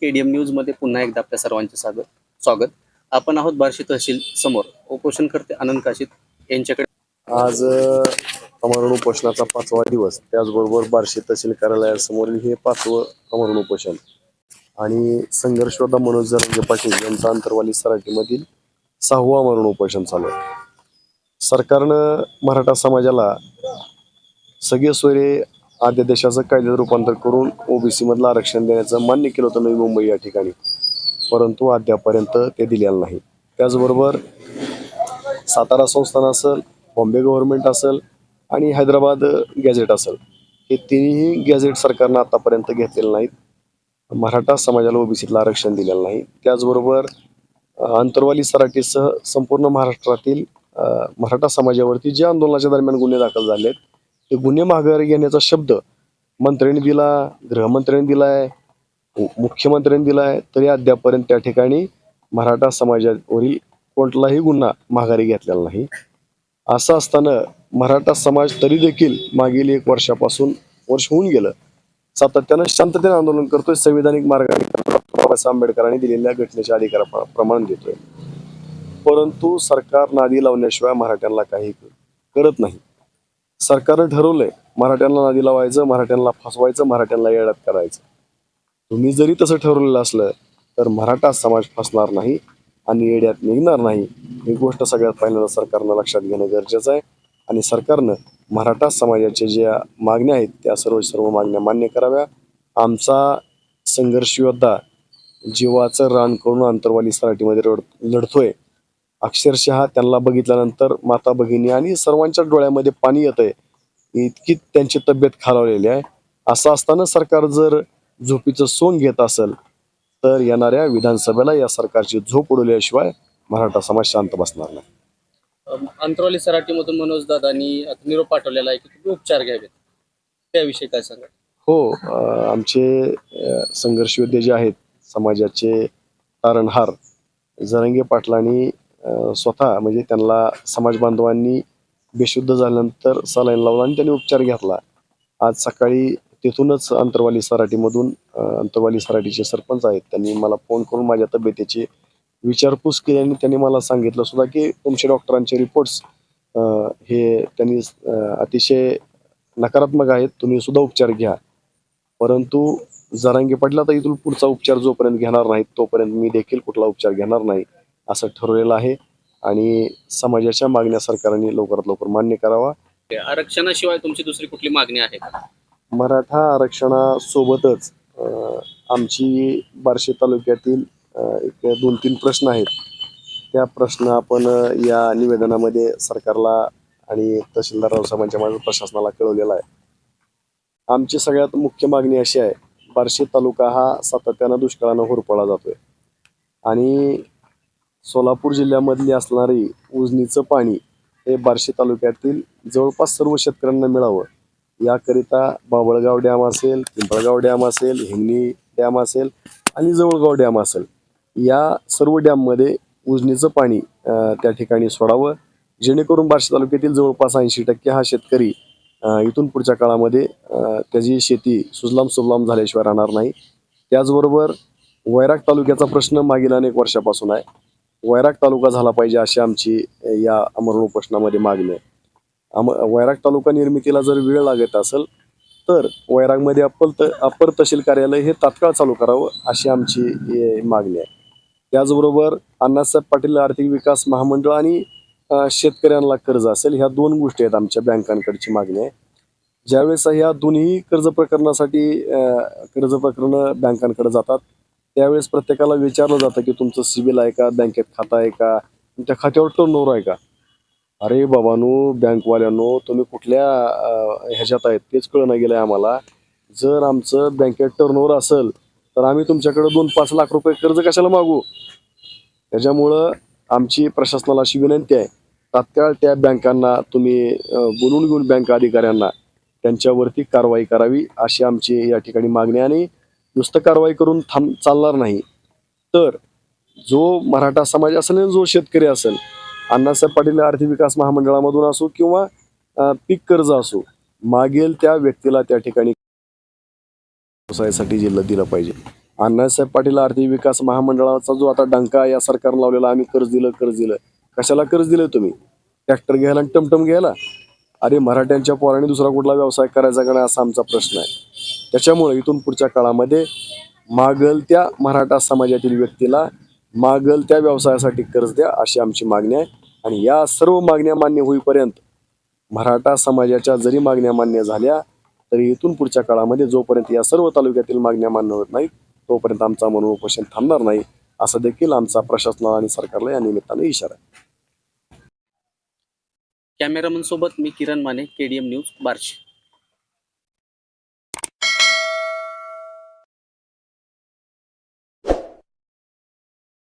के D M न्यूजमध्ये पुन्हा एकदा आपल्या सर्वांचे स्वागत स्वागत. आपण आहोत बार्शी तहसील समोर. उपोषणकर्ते आनंद काशीत यांच्याकडे. आज अमरण उपोषणाचा पाचवा दिवस. त्याचबरोबर बार्शी तहसील कार्यालयासमोरील हे पाचवं अमरण उपोषण. आणि संघर्षयोद्धा मनोज जरंगे पाटील यांचा अंतरवाली सराटीमधील सहावं अमरण उपोषण चालू आहे. सरकारनं मराठा समाजाला सगळे सोयरे अध्यादेशाचं कायद्यात रूपांतर करून ओबीसीमधलं आरक्षण देण्याचं मान्य केलं होतं नवी मुंबई या ठिकाणी. परंतु अद्यापर्यंत ते दिलेलं नाही. त्याचबरोबर सातारा संस्थान असेल बॉम्बे गव्हर्नमेंट असेल आणि हैदराबाद गॅझेट असेल हे तिन्ही गॅझेट सरकारनं आतापर्यंत घेतलेलं नाहीत. मराठा समाजाला ओबीसीतलं आरक्षण दिलेलं नाही. त्याचबरोबर अंतरवाली सराटीसह संपूर्ण महाराष्ट्रातील मराठा समाजावरती जे आंदोलनाच्या दरम्यान गुन्हे दाखल झाले आहेत ते गुन्हे माघारी घेण्याचा शब्द मंत्र्यांनी दिला गृहमंत्र्यांनी दिलाय मुख्यमंत्र्यांनी दिलाय तरी अद्यापर्यंत त्या ठिकाणी मराठा समाजावरील कोणताही गुन्हा माघारी घेतलेला नाही. असं असताना मराठा समाज तरी देखील मागील एक वर्षापासून वर्ष होऊन गेलं. सातत्यानं शांततेने आंदोलन करतोय संविधानिक मार्गाने बाबासाहेब आंबेडकरांनी दिलेल्या घटनेच्या अधिकाराप्रमाणे देतोय. परंतु सरकार नादी लावण्याशिवाय मराठ्यांना काही करत नाही. सरकारनं ठरवलंय मराठ्यांना नदी लावायचं मराठ्यांना फसवायचं मराठ्यांना येड्यात करायचं. तुम्ही जरी तसं ठरवलेलं असलं तर मराठा समाज फसणार नाही आणि येड्यात निघणार नाही. ही गोष्ट सगळ्यात पहिल्यांदा सरकारनं लक्षात घेणं गरजेचं आहे आणि सरकारनं मराठा समाजाच्या ज्या मागण्या आहेत त्या सर्व सर्व मागण्या मान्य कराव्या. आमचा संघर्ष योद्धा जीवाचं रान करून अंतरवाली सराटीमध्ये रड लढतोय. अक्षरशः त्यांना बघितल्यानंतर माता भगिनी आणि सर्वांच्या डोळ्यामध्ये पाणी येतंय. इतकी त्यांची तब्येत खालावलेली आहे. असं असताना सरकार जर झोपीचं सोंग घेत असेल तर येणाऱ्या विधानसभेला या सरकारची झोप उडवल्याशिवाय मराठा समाज शांत बसणार नाही. अंतरवाली सराटीमधून मनोज दादांनी निरोप पाठवलेला आहे की तुम्ही उपचार घ्यावेत. त्याविषयी काय सांगा हो आमचे संघर्ष योद्धे जे आहेत समाजाचे तारणहार जरंगे पाटलांनी स्वतः म्हणजे त्यांना समाज बांधवांनी बेशुद्ध झाल्यानंतर सलाईन लावला आणि त्यांनी उपचार घेतला. आज सकाळी तिथूनच अंतरवाली सराटीमधून अंतरवाली सराटीचे सरपंच आहेत. त्यांनी मला फोन करून माझ्या तब्येतीची विचारपूस केली आणि त्यांनी मला सांगितलं सुद्धा की तुमचे डॉक्टरांचे रिपोर्ट्स हे त्यांनी अतिशय नकारात्मक आहेत. तुम्ही सुद्धा उपचार घ्या. परंतु जरांगी पडला तर इथून पुढचा उपचार जोपर्यंत घेणार नाहीत तोपर्यंत मी देखील कुठला उपचार घेणार नाही. असं ठरवलेलं आहे. आणि समाजाच्या मागण्या सरकारने लवकरात लवकर मान्य करावा. आरक्षणाशिवाय तुमची दुसरी कुठली मागणी आहे मराठा आरक्षणासोबतच आमची बार्शी तालुक्यातील एक दोन तीन प्रश्न आहेत. त्या प्रश्न आपण या निवेदनामध्ये सरकारला आणि तहसीलदार रावसाहेबांच्या माझ्या प्रशासनाला कळवलेला आहे. आमची सगळ्यात मुख्य मागणी अशी आहे बार्शी तालुका हा सातत्यानं दुष्काळानं होरपळला जातोय. आणि सोलापूर जिल्ह्यामधली असणारी उजनीचं पाणी हे बार्शी तालुक्यातील जवळपास सर्व शेतकऱ्यांना मिळावं. याकरिता बाबळगाव डॅम असेल पिंपळगाव डॅम असेल हिंगणी डॅम असेल आणि जवळगाव डॅम असेल. या सर्व डॅममध्ये उजनीचं पाणी त्या ठिकाणी सोडावं. जेणेकरून बार्शी तालुक्यातील जवळपास ऐंशी टक्के हा शेतकरी इथून पुढच्या काळामध्ये त्याची शेती सुजलाम सुजलाम झाल्याशिवाय राहणार नाही. त्याचबरोबर वैराग तालुक्याचा प्रश्न मागील अनेक वर्षापासून आहे. वैराग तालुका झाला पाहिजे अशी आमची या अमरण उपोषणामध्ये मागणी आहे. आम वैराग तालुका निर्मितीला जर वेळ लागत असेल तर वैरागमध्ये अप्पल त अप्पर तहसील कार्यालय हे तात्काळ चालू करावं अशी आमची मागणी आहे. त्याचबरोबर अण्णासाहेब पाटील आर्थिक विकास महामंडळ आणि शेतकऱ्यांना कर्ज असेल ह्या दोन गोष्टी आहेत आमच्या बँकांकडची मागणी आहे. ज्यावेळेस ह्या दोन्ही कर्ज प्रकरणासाठी कर्ज प्रकरणं बँकांकडे जातात त्यावेळेस प्रत्येकाला विचारलं जातं की तुमचं सिबिल आहे का? बँकेत खातं आहे का? तुमच्या खात्यावर टर्न आहे का? अरे बाबांनो बँकवाल्यानो तुम्ही कुठल्या ह्याच्यात आहेत? तेच कळणं गेलंय आम्हाला. जर आमचं बँकेत टर्नओव्हर असेल तर आम्ही तुमच्याकडे दोन पाच लाख रुपये कर्ज कशाला मागू? त्याच्यामुळं आमची प्रशासनाला अशी विनंती आहे. तात्काळ त्या बँकांना तुम्ही बोलून घेऊन बँक अधिकाऱ्यांना त्यांच्यावरती कारवाई करावी अशी आमची या ठिकाणी मागणी आणि नुसतं कारवाई करून थांब चालणार नाही. तर जो मराठा समाज असेल आणि जो शेतकरी असेल अण्णासाहेब पाटील आर्थिक विकास महामंडळामधून असो किंवा पीक कर्ज असो मागेल त्या व्यक्तीला त्या ठिकाणी व्यवसायासाठी जिल्हा दिलं पाहिजे. अण्णासाहेब पाटील आर्थिक विकास महामंडळाचा जो आता डंका या सरकारनं लावलेला आम्ही कर्ज दिलं कर्ज दिलं. कशाला कर्ज दिलं तुम्ही? ट्रॅक्टर घ्यायला आणि टमटम घ्यायला? अरे मराठ्यांच्या पोराने दुसरा कुठला व्यवसाय करायचा का नाही असा आमचा प्रश्न आहे. त्याच्यामुळे इथून पुढच्या काळामध्ये मागल त्या मराठा समाजातील व्यक्तीला मागल त्या व्यवसायासाठी कर्ज द्या अशी आमची मागणी आहे. आणि या सर्व मागण्या मान्य होईपर्यंत मराठा समाजाच्या जरी मागण्या मान्य झाल्या तरी इथून पुढच्या काळामध्ये जोपर्यंत या सर्व तालुक्यातील मागण्या मान्य होत नाहीत तोपर्यंत आमचा मनोपोषण थांबणार नाही असं देखील आमचा प्रशासनाला आणि सरकारला या निमित्ताने इशारा आहे. कॅमेरामन सोबत मी किरण माने केडीएम न्यूज बार्शी.